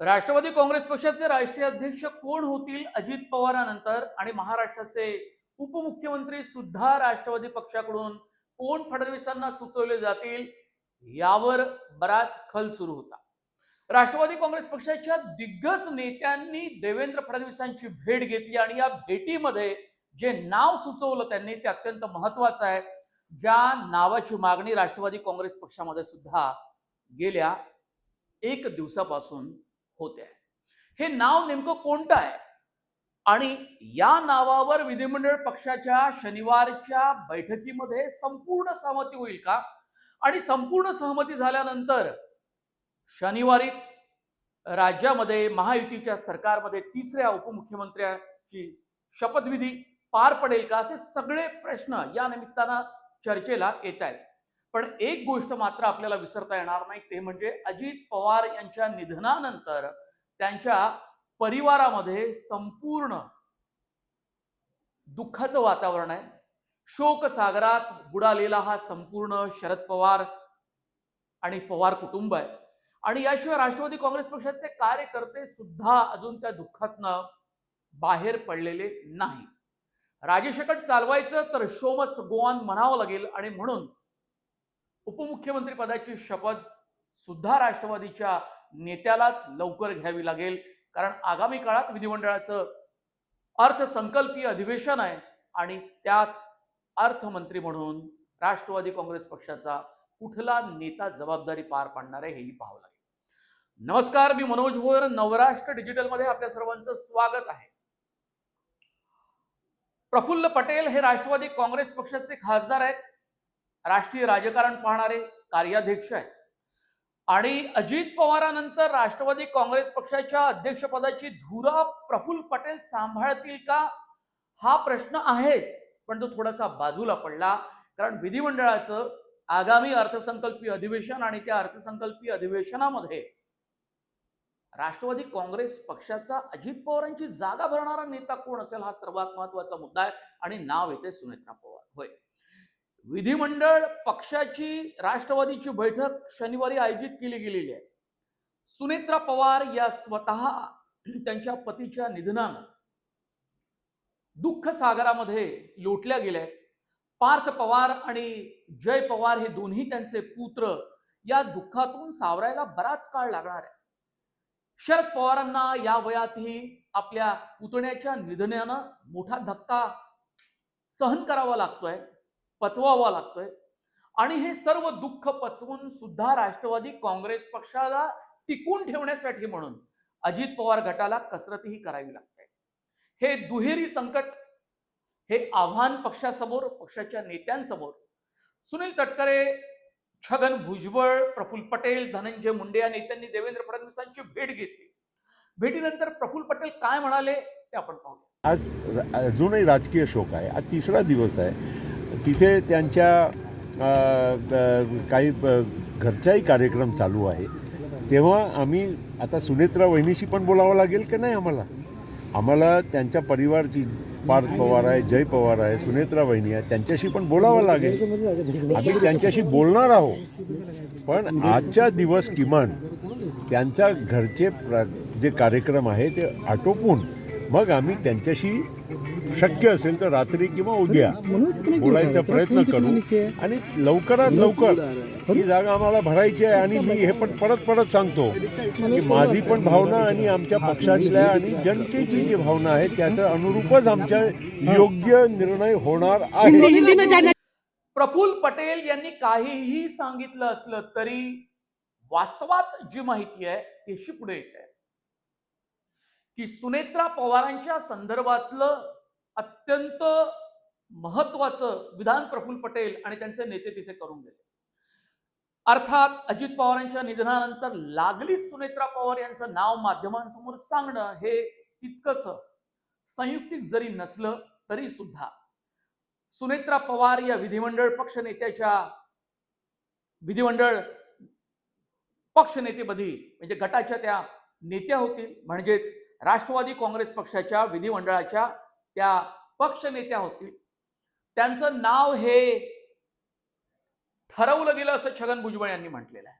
राष्ट्रवादी काँग्रेस पक्षाचे राष्ट्रीय अध्यक्ष कोण होतील अजित पवारानंतर आणि महाराष्ट्राचे उपमुख्यमंत्री सुद्धा राष्ट्रवादी पक्षाकडून कोण फडणवीसांना सुचवले जातील यावर बराच खल सुरू होता. राष्ट्रवादी काँग्रेस पक्षाच्या दिग्गज नेत्यांनी देवेंद्र फडणवीसांची भेट घेतली आणि या भेटीमध्ये जे नाव सुचवलं त्यांनी ते अत्यंत महत्वाचं आहे. ज्या नावाची मागणी राष्ट्रवादी काँग्रेस पक्षामध्ये सुद्धा गेल्या एक दिवसापासून होते. हे नाव नेमकं कोणतं आहे? आणि या नावावर विधिमंडळ पक्षाच्या शनिवारच्या बैठकीमध्ये संपूर्ण सहमती होईल का? आणि संपूर्ण सहमती झाल्यानंतर शनिवारीच राज्यामध्ये महायुतीच्या सरकारमध्ये तिसऱ्या उपमुख्यमंत्र्याची शपथविधी पार पडेल का? असे सगळे प्रश्न या निमित्तानं चर्चेला येत आहेत पण एक गोष्ट मात्र आपल्याला विसरता येणार नाही ते म्हणजे अजित पवार यांच्या निधनानंतर त्यांच्या परिवारामध्ये संपूर्ण दुःखाचं वातावरण आहे. शोक सागरात बुडालेला हा संपूर्ण शरद पवार आणि पवार कुटुंब आहे. आणि याशिवाय राष्ट्रवादी काँग्रेस पक्षाचे कार्यकर्ते सुद्धा अजून त्या दुःखातनं बाहेर पडलेले नाही. राजेशकट चालवायचं तर शो मस्ट गो ऑन म्हणावं लागेल आणि म्हणून उपमुख्यमंत्री पदाची शपथ सुद्धा राष्ट्रवादीच्या नेत्यालाच लवकर घ्यावी लागेल. कारण आगामी काळात विधिमंडळाचं अर्थसंकल्पीय अधिवेशन आहे आणि त्यात अर्थमंत्री म्हणून राष्ट्रवादी काँग्रेस पक्षाचा कुठला नेता जबाबदारी पार पाडणार आहे हेही पाहावं लागेल. नमस्कार मी मनोज भोर नवराष्ट्र डिजिटलमध्ये आपल्या सर्वांचं स्वागत आहे. प्रफुल्ल पटेल हे राष्ट्रवादी काँग्रेस पक्षाचे खासदार आहेत. राष्ट्रीय राजकारण पाहणारे कार्याध्यक्ष आहेत. आणि अजित पवारानंतर राष्ट्रवादी काँग्रेस पक्षाच्या अध्यक्षपदाची धुरा प्रफुल्ल पटेल सांभाळतील का? हा प्रश्न आहेच पण तो थोडासा बाजूला पडला. कारण विधिमंडळाचं आगामी अर्थसंकल्पीय अधिवेशन आणि त्या अर्थसंकल्पीय अधिवेशनामध्ये राष्ट्रवादी काँग्रेस पक्षाचा अजित पवारांची जागा भरणारा नेता कोण असेल हा सर्वात महत्त्वाचा मुद्दा आहे. आणि नाव येते सुनेत्रा पवार. होय. विधिमंडळ पक्षाची राष्ट्रवादीची बैठक शनिवारी आयोजित केली गेलेली आहे. सुनेत्रा पवार या स्वतः त्यांच्या पतीच्या निधनानं दुःख सागरामध्ये लोटल्या गेल्या पार्थ पवार आणि जय पवार हे दोन्ही त्यांचे पुत्र या दुःखातून सावरायला बराच काळ लागणार आहे. शरद पवारांना या वयातही आपल्या पुतण्याच्या निधनानं मोठा धक्का सहन करावा लागतोय पचवावा लागतोय. आणि हे सर्व दुःख पचवून सुद्धा राष्ट्रवादी काँग्रेस पक्षाला टिकून ठेवण्यासाठी म्हणून अजित पवार गटाला कसरतही करावी लागते. हे दुहेरी संकट हे आव्हान पक्षासमोर पक्षाच्या नेत्यांसमोर. सुनील तटकरे छगन भुजबळ प्रफुल्ल पटेल धनंजय मुंडे या नेत्यांनी देवेंद्र फडणवीसांची भेट घेतली. भेटीनंतर प्रफुल्ल पटेल काय म्हणाले ते आपण पाहूया. आज अजूनही राजकीय शोक आहे. आज तिसरा दिवस आहे. तिथे त्यांच्या काही घरच्याही कार्यक्रम चालू आहे. तेव्हा आम्ही आता सुनेत्रा वहिनीशी पण बोलावं लागेल की नाही आम्हाला? आम्हाला त्यांच्या परिवारची पार्थ पवार आहे जय पवार आहे सुनेत्रा वहिनी आहे त्यांच्याशी पण बोलावं लागेल. आम्ही त्यांच्याशी बोलणार आहोत. पण आजच्या दिवस किमान त्यांचा घरचे प्र जे कार्यक्रम आहे ते आटोपून. मग आम्ही त्यांच्याशी शक्य असेल तर रात्री किंवा उद्या बोलायचा प्रयत्न करू. आणि लवकरात लवकर ही जागा आम्हाला भरायची आहे आणि मी हे पण परत परत सांगतो की माझी पण भावना आणि आमच्या पक्षातल्या आणि जनतेची जी भावना आहे त्याच्या अनुरूपच आमच्या योग्य निर्णय होणार आहे. प्रफुल्ल पटेल यांनी काहीही सांगितलं असलं तरी वास्तवात जी माहिती आहे त्याशी पुढे येत आहे. की सुनेत्रा पवारांच्या संदर्भातलं अत्यंत महत्वाचं विधान प्रफुल्ल पटेल आणि त्यांचे नेते तिथे करून गेले. अर्थात अजित पवार यांच्या निधनानंतर लागलीच सुनेत्रा पवार यांचं नाव माध्यमांसमोर सांगणं हे तितकंच संयुक्तिक जरी नसलं तरी सुद्धा सुनेत्रा पवार या विधिमंडळ पक्ष नेत्याच्या विधिमंडळ पक्षनेतेपदी म्हणजे गटाच्या त्या नेत्या होतील म्हणजेच राष्ट्रवादी काँग्रेस पक्षाच्या विधिमंडळाच्या त्या पक्ष नेत्या होतील त्यांचं नाव हे ठरवलं गेलं असं छगन भुजबळ यांनी म्हटलेलं आहे.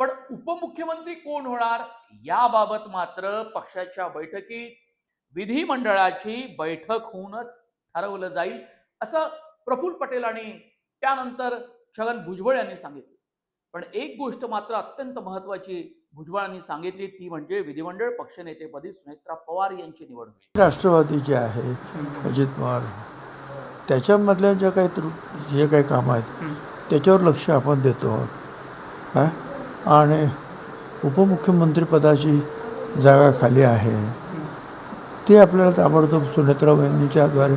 पण उपमुख्यमंत्री कोण होणार याबाबत मात्र पक्षाच्या बैठकीत विधिमंडळाची बैठक होऊनच ठरवलं जाईल असं प्रफुल्ल पटेल आणि त्यानंतर छगन भुजबळ यांनी सांगितलं. पण एक गोष्ट मात्र अत्यंत महत्वाची भुजबळांनी सांगितली ती म्हणजे विधिमंडळ पक्षनेतेपदी सुनेत्रा पवार यांची निवड होईल. राष्ट्रवादी जे आहे अजित पवार त्याच्यामधल्या ज्या काही त्रू जे काही कामं आहेत त्याच्यावर लक्ष आपण देतो. काय आणि उपमुख्यमंत्रीपदाची जागा खाली आहे. ती आपल्याला ताबडतोब सुनेत्रा वहिनीच्याद्वारे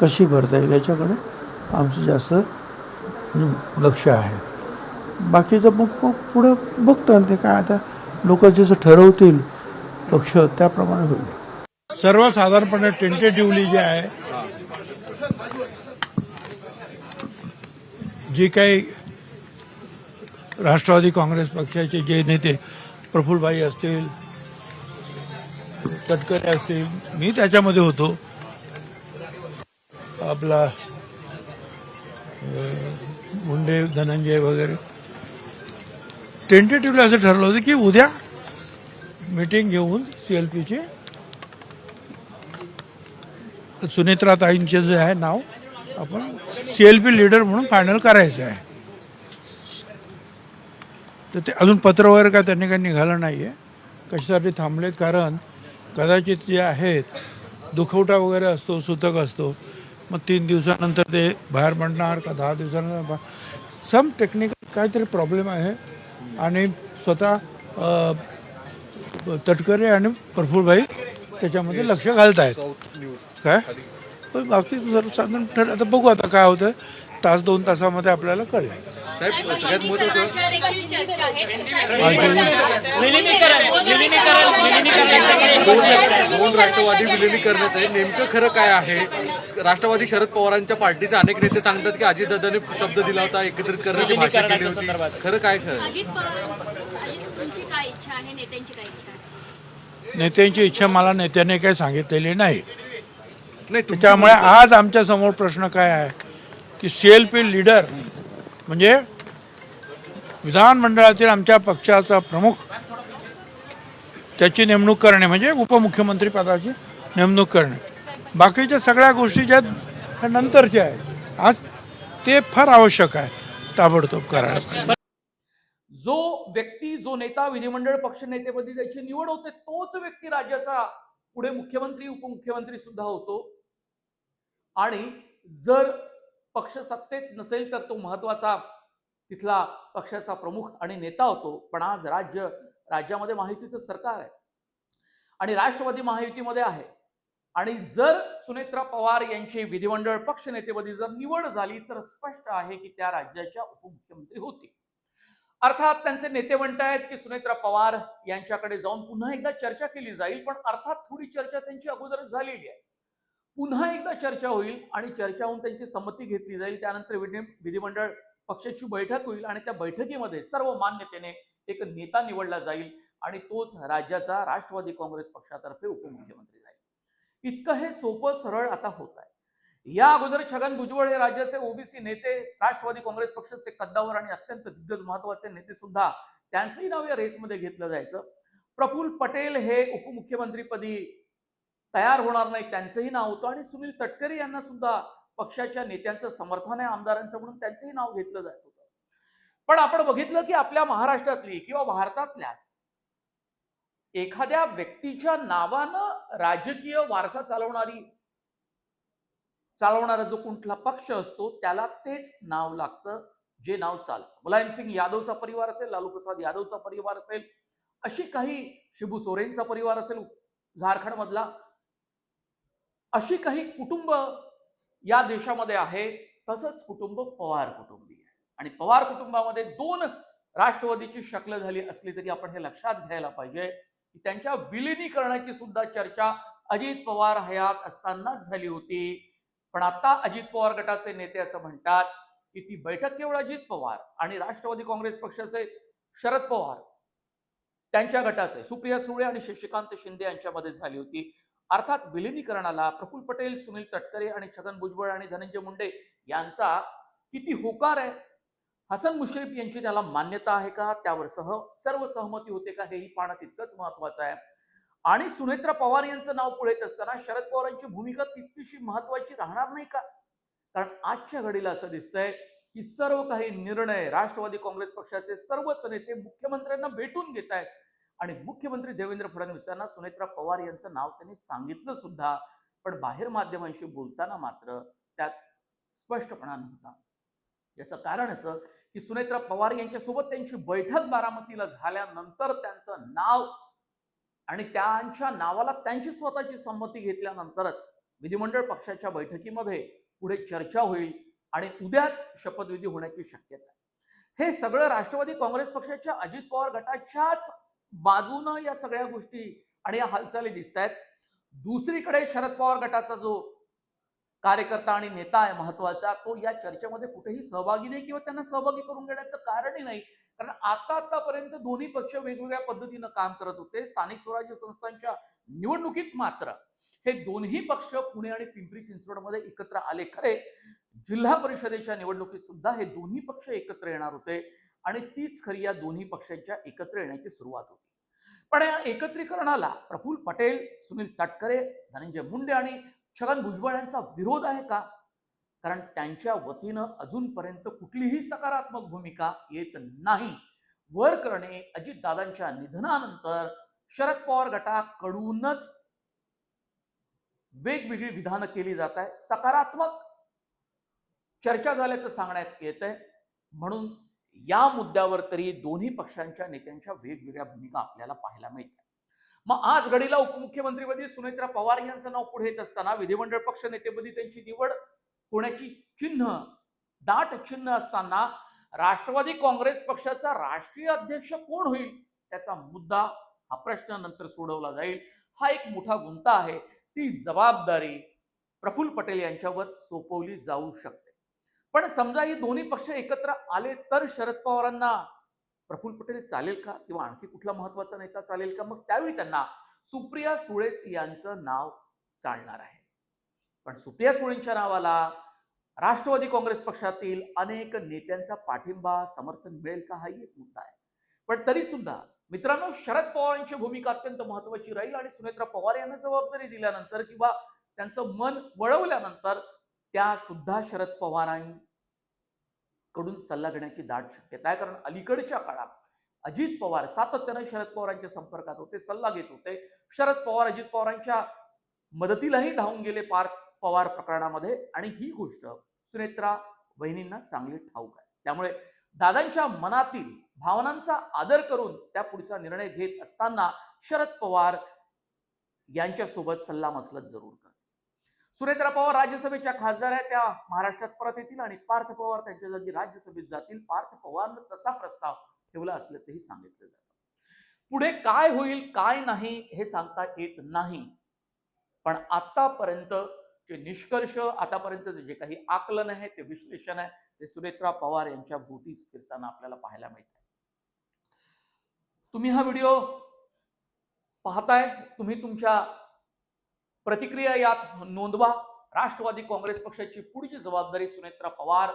कशी भरता येईल याच्याकडे आमचं जास्त लक्ष आहे. बाकीचं मग पुढं पुढे बघतो ते काय आता लोक जसं ठरवतील पक्ष त्याप्रमाणे होईल. सर्वसाधारणपणे टेंटेटिव्हली जे आहे जी काही राष्ट्रवादी काँग्रेस पक्षाचे जे नेते प्रफुल्लभाई असतील तटकरे असतील मी त्याच्यामध्ये होतो. आपला मुंडे धनंजय वगैरे टेंटेटिव्हली असं ठरलं होतं की उद्या मीटिंग घेऊन सी एल पीची सुनेत्रा ताईंचे जे आहे नाव आपण सी एल पी लीडर म्हणून फायनल करायचं आहे. तर ते अजून पत्र वगैरे काय त्यांनी काही निघालं नाही आहे कशासाठी थांबलेत? कारण कदाचित जे आहेत दुखवटा वगैरे असतो सुतक असतो. मग तीन दिवसानंतर ते बाहेर पडणार का दहा दिवसानंतर? सम टेक्निकल काहीतरी प्रॉब्लेम आहे. आणि स्वतः अ, तटकरे आणि प्रफुल्लभाई त्याच्यामध्ये लक्ष घालत आहेत काय पण बाकी सर्वसाधारण ठर आता बघू आता काय होतं तास दोन तासामध्ये आपल्याला कळेल साहेब सगळ्यात महत्वाचं दोन दोन राष्ट्रवादी विलिनीकरणाचं आहे नेमकं खरं काय आहे राष्ट्रवादी शरद पवारांच्या पार्टीचे अनेक नेते सांगतात की अजितदादांनी शब्द दिला होता एकत्रित करण्याची भाषा केली होती. खरं काय खरं? अजित पवार अजित तुमची काय इच्छा आहे? नेत्यांची काय इच्छा आहे? नेत्यांची इच्छा मला नेत्याने काही सांगितलेली नाही. नाही त्याच्यामुळे आज आमच्यासमोर प्रश्न काय आहे? की सी एल पी लीडर म्हणजे विधानमंडळातील आमच्या पक्षाचा प्रमुख त्याची नेमणूक करणे म्हणजे उपमुख्यमंत्री पदाची नेमणूक करणे. बाकीच्या सगळ्या गोष्टी ज्या आहेत, नंतरच्या आहेत. आज ते फार आवश्यक आहे ताबडतोब करायला. जो व्यक्ती जो नेता विधिमंडळ पक्ष नेतेपदी त्याची निवड होते तोच व्यक्ती राज्याचा पुढे मुख्यमंत्री उपमुख्यमंत्री सुद्धा होतो. आणि जर पक्ष सत्तेत नसेल तर तो महत्त्वाचा तिथला पक्षाचा प्रमुख आणि नेता होतो. पण आज राज्य राज्यामध्ये महायुतीचं सरकार आहे. आणि राष्ट्रवादी महायुतीमध्ये आहे. आणि जर सुनेत्रा पवार यांची विधिमंडळ पक्षनेतेपदी जर निवड झाली तर स्पष्ट आहे की त्या राज्याच्या उपमुख्यमंत्री होतील. अर्थात त्यांचे नेते म्हणतायत की सुनेत्रा पवार यांच्याकडे जाऊन पुन्हा एकदा चर्चा केली जाईल पण अर्थात थोडी चर्चा त्यांची अगोदर झालेली आहे. पुन्हा एकदा चर्चा होईल आणि चर्चा होऊन त्यांची संमती घेतली जाईल त्यानंतर विधिमंडळ पक्षाची बैठक होईल आणि त्या बैठकीमध्ये सर्व मान्यतेने एक नेता निवडला जाईल आणि तोच राज्याचा राष्ट्रवादी काँग्रेस पक्षातर्फे उपमुख्यमंत्री इतकं हे सोपं सरळ आता होत आहे. या अगोदर छगन भुजबळ हे राज्याचे ओबीसी नेते राष्ट्रवादी काँग्रेस पक्षाचे कद्दावर आणि अत्यंत दिग्गज महत्त्वाचे नेते सुद्धा त्यांचंही नाव या रेसमध्ये घेतलं जायचं. प्रफुल्ल पटेल हे उपमुख्यमंत्रीपदी तयार होणार नाही त्यांचंही नाव होतं. आणि सुनील तटकरे यांना सुद्धा पक्षाच्या नेत्यांचं समर्थन आहे आमदारांचं म्हणून त्यांचंही नाव घेतलं जात होतं. पण आपण बघितलं की आपल्या महाराष्ट्रातली किंवा भारतातल्याच एखाद्या व्यक्तीच्या नावानं राजकीय वारसा चालवणारी चालवणारा जो कुठला पक्ष असतो त्याला तेच नाव लागतं जे नाव चालतं. मुलायम सिंग यादवचा परिवार असेल लालू प्रसाद यादवचा परिवार असेल अशी काही शिबू सोरेनचा परिवार असेल झारखंड मधला अशी काही कुटुंब या देशामध्ये आहे तसंच कुटुंब पवार कुटुंबी आहे. आणि पवार कुटुंबामध्ये दोन राष्ट्रवादीची शक्ल झाली असली तरी आपण हे लक्षात घ्यायला पाहिजे त्यांच्या विलिनीकरणाची सुद्धा चर्चा अजित पवार हयात असतानाच झाली होती. पण आता अजित पवार गटाचे नेते असं म्हणतात की ती बैठक केवळ अजित पवार आणि राष्ट्रवादी काँग्रेस पक्षाचे शरद पवार त्यांच्या गटाचे सुप्रिया सुळे आणि शशिकांत शिंदे यांच्यामध्ये झाली होती. अर्थात विलिनीकरणाला प्रफुल्ल पटेल सुनील तटकरे आणि छगन भुजबळ आणि धनंजय मुंडे यांचा किती होकार आहे. हसन मुश्रीफ यांची त्याला मान्यता आहे का? त्यावर सह सर्व सहमती होते का? हेही पाहणं तितकंच महत्वाचं आहे. आणि सुनेत्रा पवार यांचं नाव पुढे येत असताना शरद पवारांची भूमिका तितकीशी महत्वाची राहणार नाही का? कारण आजच्या घडीला असं दिसतंय की सर्व काही निर्णय राष्ट्रवादी काँग्रेस पक्षाचे सर्वच नेते मुख्यमंत्र्यांना भेटून घेत आहेत. आणि मुख्यमंत्री देवेंद्र फडणवीस यांना सुनेत्रा पवार यांचं नाव त्यांनी सांगितलं सुद्धा पण बाहेर माध्यमांशी बोलताना मात्र त्यात स्पष्टपणा नव्हता. याचं कारण असं की सुनेत्रा पवार यांच्यासोबत त्यांची बैठक बारामतीला झाल्यानंतर त्यांचं नाव आणि त्यांच्या नावाला त्यांची स्वतःची संमती घेतल्यानंतरच विधिमंडळ पक्षाच्या बैठकीमध्ये पुढे चर्चा होईल आणि उद्याच शपथविधी होण्याची शक्यता आहे. हे सगळं राष्ट्रवादी काँग्रेस पक्षाच्या अजित पवार गटाच्याच बाजूनं या सगळ्या गोष्टी आणि या हालचाली दिसत आहेत दुसरीकडे शरद पवार गटाचा जो कार्यकर्ता आणि नेता आहे महत्त्वाचा तो या चर्चेमध्ये कुठेही सहभागी नाही किंवा त्यांना सहभागी करून घेण्याचं कारणही नाही. कारण आता आतापर्यंत दोन्ही पक्ष वेगवेगळ्या पद्धतीनं काम करत होते. स्थानिक स्वराज्य संस्थांच्या निवडणुकीत मात्र हे दोन्ही पक्ष पुणे आणि पिंपरी चिंचवडमध्ये एकत्र आले खरे. जिल्हा परिषदेच्या निवडणुकीत सुद्धा हे दोन्ही पक्ष एकत्र येणार होते आणि तीच खरी या दोन्ही पक्षांच्या एकत्र येण्याची सुरुवात होती. पण या एकत्रीकरणाला प्रफुल्ल पटेल सुनील तटकरे धनंजय मुंडे आणि छगन भुजबळ यांचा विरोध आहे का? कारण त्यांच्या वतीनं अजूनपर्यंत कुठलीही सकारात्मक भूमिका येत नाही. वर करणे अजितदादांच्या निधनानंतर शरद पवार गटाकडूनच वेगवेगळी विधानं केली जात आहे सकारात्मक चर्चा झाल्याचं सांगण्यात येत आहे. म्हणून या मुद्द्यावर तरी दोन्ही पक्षांच्या नेत्यांच्या वेगवेगळ्या भूमिका आपल्याला पाहायला मिळतात. मग आज घडीला उपमुख्यमंत्रीपदी सुनेत्रा पवार यांचं नाव पुढे येत असताना विधिमंडळ पक्ष नेतेपदी त्यांची निवड होण्याची चिन्ह दाट चिन्ह असताना राष्ट्रवादी काँग्रेस पक्षाचा राष्ट्रीय अध्यक्ष कोण होईल? त्याचा मुद्दा हा प्रश्न नंतर सोडवला जाईल. हा एक मोठा गुंता आहे. ती जबाबदारी प्रफुल्ल पटेल यांच्यावर सोपवली जाऊ शकते. पण समजा ही दोन्ही पक्ष एकत्र आले तर शरद पवारांना प्रफुल्ल पटेल चालेल का? किंवा आणखी कुठला महत्त्वाचा नेता चालेल का? मग त्यावेळी त्यांना सुप्रिया सुळेच यांचं नाव चालणार आहे. पण सुप्रिया सुळेंच्या नावाला राष्ट्रवादी काँग्रेस पक्षातील अनेक नेत्यांचा पाठिंबा समर्थन मिळेल का? हाही एक मुद्दा आहे. पण तरी सुद्धा मित्रांनो शरद पवारांची भूमिका अत्यंत महत्वाची राहील आणि सुनेत्रा पवार यांना जबाबदारी दिल्यानंतर किंवा त्यांचं मन वळवल्यानंतर त्या सुद्धा शरद कडून सल्ला घेण्याची दाट शक्यता आहे. कारण अलीकडच्या काळात अजित पवार सातत्यानं शरद पवारांच्या संपर्कात होते सल्ला घेत होते. शरद पवार अजित पवारांच्या मदतीलाही धावून गेले पार पवार प्रकरणामध्ये. आणि ही गोष्ट सुनेत्रा वहिनींना चांगली ठाऊक आहे. त्यामुळे दादांच्या मनातील भावनांचा आदर करून त्या पुढचा निर्णय घेत असताना शरद पवार यांच्यासोबत सल्ला मसलत जरूर सुरेंद्र पवार राज्यसभेच्या खासदार आहेत. त्या महाराष्ट्रात परत येतील आणि पार्थ पवार त्यांच्या जागी राज्यसभेत जातील. पार्थ पवारनं तसा प्रस्ताव ठेवला असल्याचंही सांगितलं जातं. पुढे काय होईल काय नाही हे सांगता येत नाही. पण आतापर्यंत जे निष्कर्ष आतापर्यंतचे जे काही आकलन आहे ते विश्लेषण आहे ते सुरेत्रा पवार यांच्या भोवतीच फिरताना आपल्याला पाहायला मिळत आहे तुम्ही हा व्हिडिओ पाहताय तुम्ही तुमच्या प्रतिक्रिया यात नोंदवा. राष्ट्रवादी काँग्रेस पक्षाची पुढची जबाबदारी सुनेत्रा पवार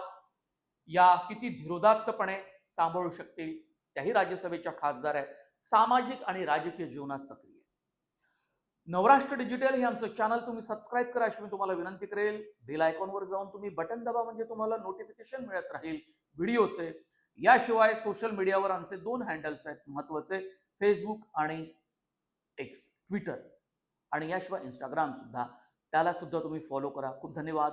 या किती धीरोदात्तपणे सांभाळू शकतील त्याही राज्यसभेच्या खासदार आहेत. सामाजिक आणि राजकीय जीवनात सक्रिय नवराष्ट्र डिजिटल हे आमचं चॅनल तुम्ही सबस्क्राईब करा अशी मी तुम्हाला विनंती करेल. बेल आयकॉनवर जाऊन तुम्ही बटन दाबा म्हणजे तुम्हाला नोटिफिकेशन मिळत राहील व्हिडिओचे याशिवाय सोशल मीडियावर आमचे दोन हँडल्स आहेत महत्त्वाचे फेसबुक आणि एक्स ट्विटर आणि याशिवाय इंस्टाग्रामसुद्धा त्यालासुद्धा तुम्ही फॉलो करा. खूप धन्यवाद.